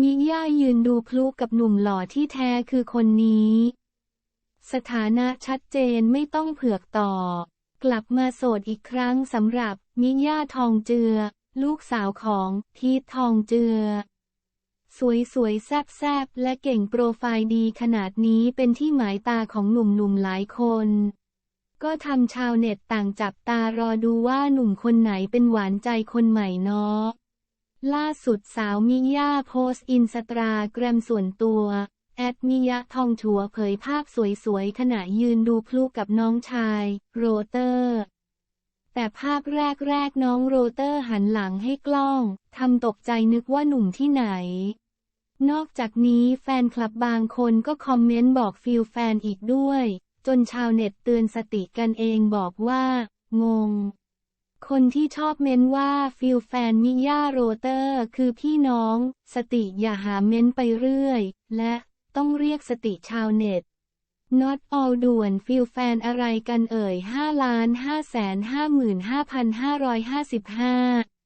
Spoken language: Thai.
มิย่ายืนดูพลุกับหนุ่มหล่อที่แท้คือคนนี้ สถานะชัดเจนไม่ต้องเผือกต่อ กลับมาโสดอีกครั้งสำหรับมิย่าทองเจือ ลูกสาวของพีททองเจือ สวยสวยๆแซบแซบๆและเก่งโปรไฟล์ดีขนาดนี้เป็นที่หมายตาของหนุ่มๆหลายคนก็ทำชาวเน็ตต่างจับตารอดูว่าหนุ่มคนไหนเป็นหวานใจคนใหม่เนาะ ล่าสุดสาวมิยาโพสอินสตาแกรมส่วนตัว แอดมิยะทองถัวเผยภาพสวยๆ ขณะยืนดูพลุกับน้องชาย โรเตอร์ แต่ภาพแรกๆ น้องโรเตอร์หันหลังให้กล้อง ทำตกใจนึกว่าหนุ่มที่ไหน นอกจากนี้แฟนคลับบางคนก็คอมเมนต์บอกฟิลแฟนอีกด้วย จนชาวเน็ตเตือนสติกันเองบอกว่า งง คนที่ชอบเม้นว่าฟิลแฟนมิย่าโรเตอร์ คือพี่น้อง สติอย่าหาเม้นไปเรื่อย และต้องเรียกสติชาวเน็ต not all ด่วนฟิลแฟนอะไรกันเอ่ย5ล้าน5แสน55,555